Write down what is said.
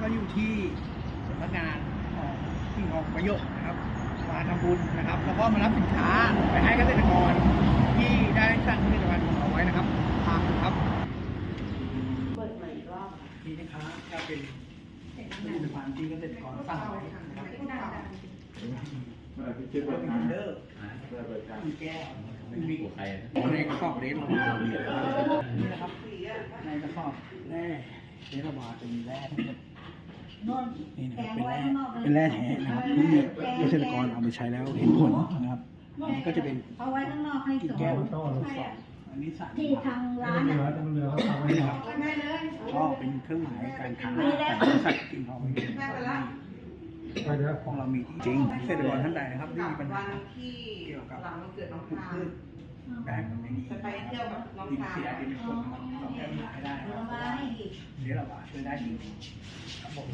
ก็อยู่ที่สำนักงานของที่ของประโยชน์นะครับ มาทำบุญนะครับ แล้วก็มารับสินค้าไปให้เกษตรกรที่ได้สั่งผลิตภัณฑ์ของเราไว้นะครับทางครับเปิดใหม่อีกรอบนี่นะครับก็เป็นผลิตภัณฑ์ที่เกษตรกรสั่งไว้นะครับเมื่อพี่คิดก็ว่าเป็นทางเดอร์เมื่อเปิดทางมีแก้วมีใครในกระสอบเลนระบาดนี่นะครับในกระสอบแร่เลนระบาดเป็นแร่ทั้งหมดนนนี่นะแกครับงเป็นไว้แร่ข้างนอกเลยเป็นแร่แท้นะครับที่เกษตรกรเอาไปใช้แล้วเห็นผลนะครับอันนี้ก็จะเป็นเอาไว้ข้างนอกให้กิ่งสวยแก้วต้นสองอันนี้สารที่ทางร้านอะนี่ครับก็เป็นเครื่องหมายการค้าของสัตว์กินทองของเรามีจริงเกษตรกรท่านใดนะครับที่มีปัญหาวันที่เกี่ยวกับหลังวันเกิดน้องปลูกทาพืชแปลงมันไม่ดีจะไปเที่ยวกับน้องดินทาเสียดินเป็นคนนะครับเราแก้ปัญหาให้ได้นะคเอารับมาให้อีกเดี๋ยวเราว่าช่วยได้ จริงครับผม